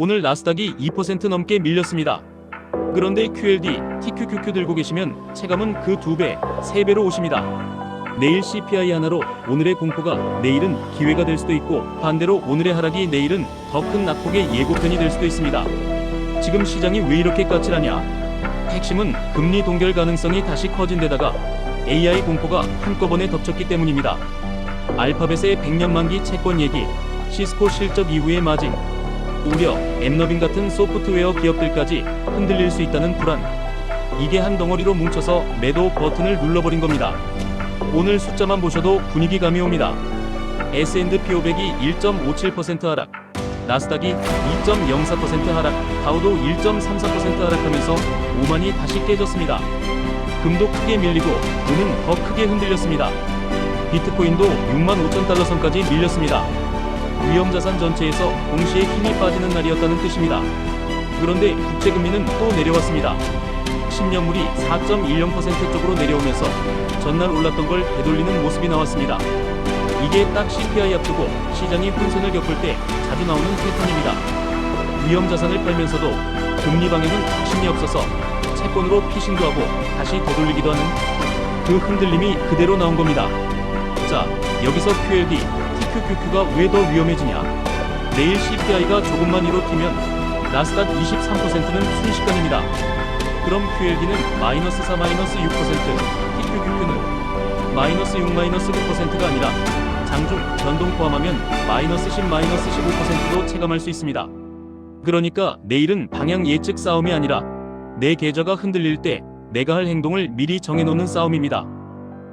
오늘 나스닥이 2% 넘게 밀렸습니다. 그런데 QLD, TQQQ 들고 계시면 체감은 그 두 배, 세 배로 오십니다. 내일 CPI 하나로 오늘의 공포가 내일은 기회가 될 수도 있고 반대로 오늘의 하락이 내일은 더 큰 낙폭의 예고편이 될 수도 있습니다. 지금 시장이 왜 이렇게 까칠하냐? 핵심은 금리 동결 가능성이 다시 커진 데다가 AI 공포가 한꺼번에 덮쳤기 때문입니다. 알파벳의 100년 만기 채권 얘기, 시스코 실적 이후의 마진, 우려, 엠너빈 같은 소프트웨어 기업들까지 흔들릴 수 있다는 불안. 이게 한 덩어리로 뭉쳐서 매도 버튼을 눌러버린 겁니다. 오늘 숫자만 보셔도 분위기감이 옵니다. S&P 500이 1.57% 하락, 나스닥이 2.04% 하락, 다우도 1.34% 하락하면서 오만이 다시 깨졌습니다. 금도 크게 밀리고 은은 더 크게 흔들렸습니다. 비트코인도 6만 5천 달러 선까지 밀렸습니다. 위험자산 전체에서 동시에 힘이 빠지는 날이었다는 뜻입니다. 그런데 국채금리는 또 내려왔습니다. 10년물이 4.10% 쪽으로 내려오면서 전날 올랐던 걸 되돌리는 모습이 나왔습니다. 이게 딱 CPI 앞두고 시장이 혼선을 겪을 때 자주 나오는 패턴입니다. 위험 자산을 팔면서도 금리 방향은 확신이 없어서 채권으로 피싱도 하고 다시 되돌리기도 하는 그 흔들림이 그대로 나온 겁니다. 자, 여기서 QLD, TQQQ가 왜 더 위험해지냐? 내일 CPI가 조금만 위로 튀면 나스닥 23%는 순식간입니다. 그럼 QLD는 마이너스 4, 마이너스 6%, TQQQ는 마이너스 6, 마이너스 9%가 아니라 장중, 변동 포함하면 마이너스 10, 마이너스 15%도 체감할 수 있습니다. 그러니까 내일은 방향 예측 싸움이 아니라 내 계좌가 흔들릴 때 내가 할 행동을 미리 정해놓는 싸움입니다.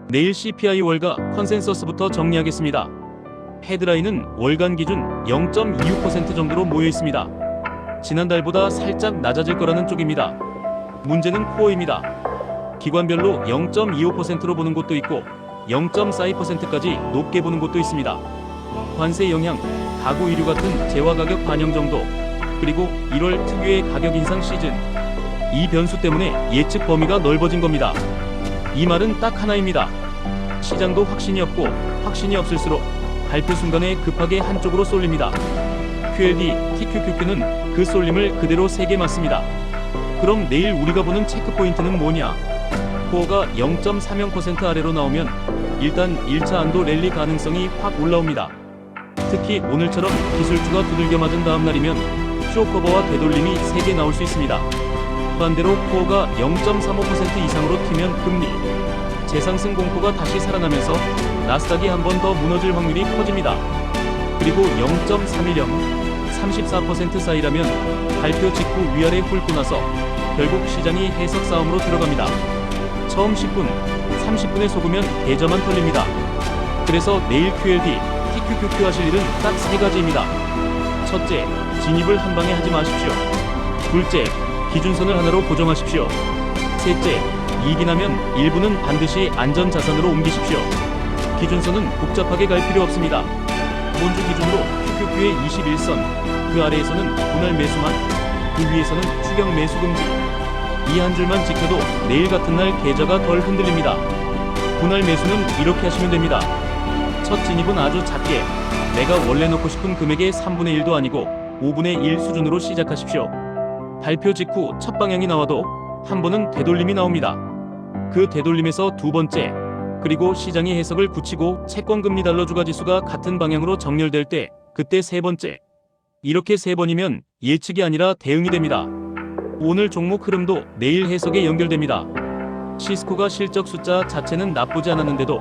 내일 CPI 월가 컨센서스부터 정리하겠습니다. 헤드라인은 월간 기준 0.26% 정도로 모여 있습니다. 지난달보다 살짝 낮아질 거라는 쪽입니다. 문제는 코어입니다. 기관별로 0.25%로 보는 곳도 있고 0.42%까지 높게 보는 곳도 있습니다. 관세 영향, 가구 의류 같은 재화 가격 반영 정도, 그리고 1월 특유의 가격 인상 시즌. 이 변수 때문에 예측 범위가 넓어진 겁니다. 이 말은 딱 하나입니다. 시장도 확신이 없고 확신이 없을수록 발표 순간에 급하게 한쪽으로 쏠립니다. QLD, TQQQ는 그 쏠림을 그대로 세게 맞습니다. 그럼 내일 우리가 보는 체크 포인트는 뭐냐? 코어가 0.30% 아래로 나오면 일단 1차 안도 랠리 가능성이 확 올라옵니다. 특히 오늘처럼 기술주가 두들겨 맞은 다음 날이면 쇼커버와 되돌림이 세게 나올 수 있습니다. 반대로 코어가 0.35% 이상으로 튀면 금리, 재상승 공포가 다시 살아나면서 나스닥이 한 번 더 무너질 확률이 커집니다. 그리고 0.310, 34% 사이라면 발표 직후 위아래 훑고 나서 결국 시장이 해석 싸움으로 들어갑니다. 처음 10분, 30분에 속으면 계좌만 털립니다. 그래서 내일 QLD, TQQQ 하실 일은 딱 세 가지입니다. 첫째, 진입을 한 방에 하지 마십시오. 둘째, 기준선을 하나로 고정하십시오. 셋째, 이익이 나면 일부는 반드시 안전 자산으로 옮기십시오. 기준선은 복잡하게 갈 필요 없습니다. 본주 기준으로 QQQ의 21선, 그 아래에서는 분할 매수만, 그 위에서는 추경 매수 금지. 이 한 줄만 지켜도 내일 같은 날 계좌가 덜 흔들립니다. 분할 매수는 이렇게 하시면 됩니다. 첫 진입은 아주 작게, 내가 원래 넣고 싶은 금액의 3분의 1도 아니고 5분의 1 수준으로 시작하십시오. 발표 직후 첫 방향이 나와도 한 번은 되돌림이 나옵니다. 그 되돌림에서 두 번째, 그리고 시장의 해석을 굳히고 채권 금리 달러 주가 지수가 같은 방향으로 정렬될 때 그때 세 번째. 이렇게 세 번이면 예측이 아니라 대응이 됩니다. 오늘 종목 흐름도 내일 해석에 연결됩니다. 시스코가 실적 숫자 자체는 나쁘지 않았는데도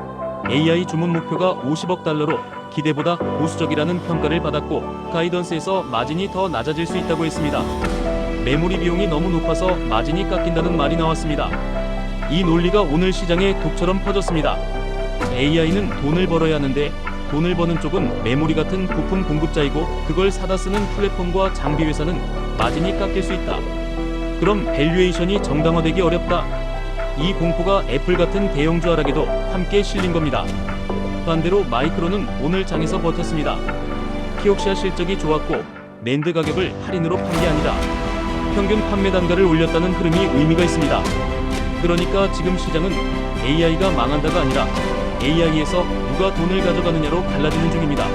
AI 주문 목표가 50억 달러로 기대보다 보수적이라는 평가를 받았고 가이던스에서 마진이 더 낮아질 수 있다고 했습니다. 메모리 비용이 너무 높아서 마진이 깎인다는 말이 나왔습니다. 이 논리가 오늘 시장에 독처럼 퍼졌습니다. AI는 돈을 벌어야 하는데 돈을 버는 쪽은 메모리 같은 부품 공급자이고 그걸 사다 쓰는 플랫폼과 장비 회사는 마진이 깎일 수 있다. 그럼 밸류에이션이 정당화되기 어렵다. 이 공포가 애플 같은 대형주 하락에도 함께 실린 겁니다. 반대로 마이크로는 오늘 장에서 버텼습니다. 키옥시아 실적이 좋았고 낸드 가격을 할인으로 판 게 아니라 평균 판매 단가를 올렸다는 흐름이 의미가 있습니다. 그러니까 지금 시장은 AI가 망한다가 아니라 AI에서 누가 돈을 가져가느냐로 갈라지는 중입니다.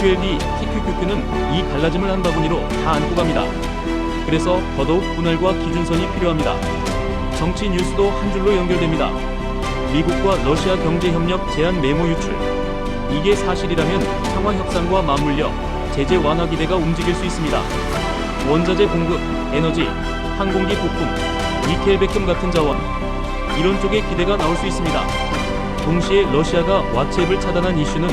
QLD, TQQQ는 이 갈라짐을 한 바구니로 다 안고 갑니다. 그래서 더더욱 분할과 기준선이 필요합니다. 정치 뉴스도 한 줄로 연결됩니다. 미국과 러시아 경제협력 제한 메모 유출. 이게 사실이라면 평화 협상과 맞물려 제재 완화 기대가 움직일 수 있습니다. 원자재 공급, 에너지, 항공기 부품, 니켈 백금 같은 자원 이런 쪽에 기대가 나올 수 있습니다. 동시에 러시아가 왓츠앱을 차단한 이슈는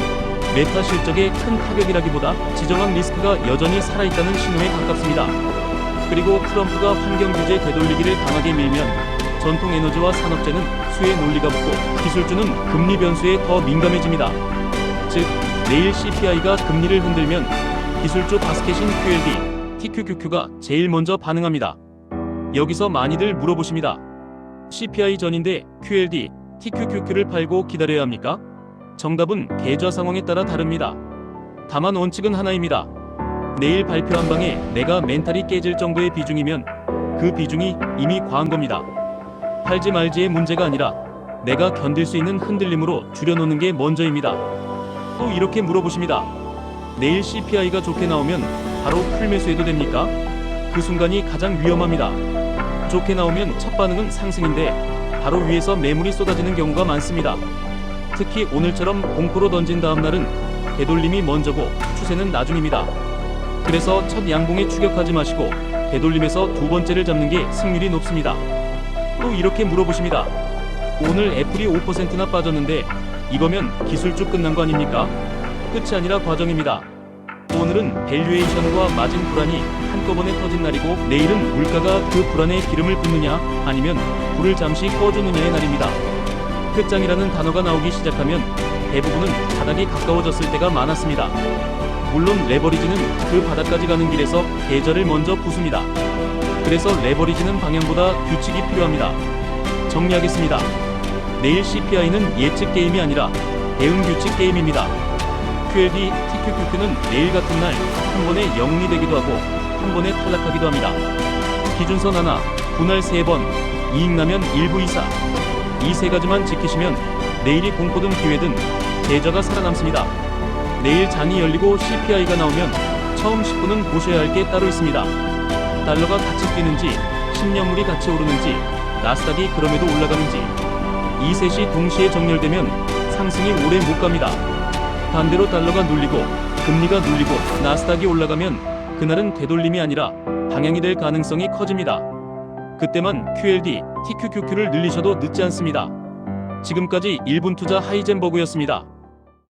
메타 실적에 큰 타격이라기보다 지정학 리스크가 여전히 살아있다는 신호에 가깝습니다. 그리고 트럼프가 환경 규제 되돌리기를 강하게 밀면 전통 에너지와 산업재는 수혜 논리가 붙고 기술주는 금리 변수에 더 민감해집니다. 즉 내일 CPI가 금리를 흔들면 기술주 바스켓인 QLD, TQQQ가 제일 먼저 반응합니다. 여기서 많이들 물어보십니다. CPI 전인데 QLD, TQQQ를 팔고 기다려야 합니까? 정답은 계좌 상황에 따라 다릅니다. 다만 원칙은 하나입니다. 내일 발표한 방에 내가 멘탈이 깨질 정도의 비중이면 그 비중이 이미 과한 겁니다. 팔지 말지의 문제가 아니라 내가 견딜 수 있는 흔들림으로 줄여놓는 게 먼저입니다. 또 이렇게 물어보십니다. 내일 CPI가 좋게 나오면 바로 풀매수해도 됩니까? 그 순간이 가장 위험합니다. 좋게 나오면 첫 반응은 상승인데 바로 위에서 매물이 쏟아지는 경우가 많습니다. 특히 오늘처럼 공포로 던진 다음 날은 되돌림이 먼저고 추세는 나중입니다. 그래서 첫 양봉에 추격하지 마시고 되돌림에서 두 번째를 잡는 게 승률이 높습니다. 또 이렇게 물어보십니다. 오늘 애플이 5%나 빠졌는데 이거면 기술주 끝난 거 아닙니까? 끝이 아니라 과정입니다. 오늘은 밸류에이션과 마진 불안이 한꺼번에 터진 날이고 내일은 물가가 그 불안에 기름을 붓느냐 아니면 불을 잠시 꺼주느냐의 날입니다. 끝장이라는 단어가 나오기 시작하면 대부분은 바닥이 가까워졌을 때가 많았습니다. 물론 레버리지는 그 바닥까지 가는 길에서 계절을 먼저 부숩니다. 그래서 레버리지는 방향보다 규칙이 필요합니다. 정리하겠습니다. 내일 CPI는 예측 게임이 아니라 대응 규칙 게임입니다. QLD, TQQQ는 내일 같은 날 한 번에 영웅이 되기도 하고 한 번에 탈락하기도 합니다. 기준선 하나, 분할 세 번, 이익 나면 일부 이사. 이 세 가지만 지키시면 내일이 공포든 기회든 계좌가 살아남습니다. 내일 장이 열리고 CPI가 나오면 처음 10분은 보셔야 할 게 따로 있습니다. 달러가 같이 뛰는지, 10년물이 같이 오르는지, 나스닥이 그럼에도 올라가는지, 이 셋이 동시에 정렬되면 상승이 오래 못 갑니다. 반대로 달러가 눌리고, 금리가 눌리고, 나스닥이 올라가면 그날은 되돌림이 아니라 방향이 될 가능성이 커집니다. 그때만 QLD, TQQQ를 늘리셔도 늦지 않습니다. 지금까지 1분 투자 하이젠버그였습니다.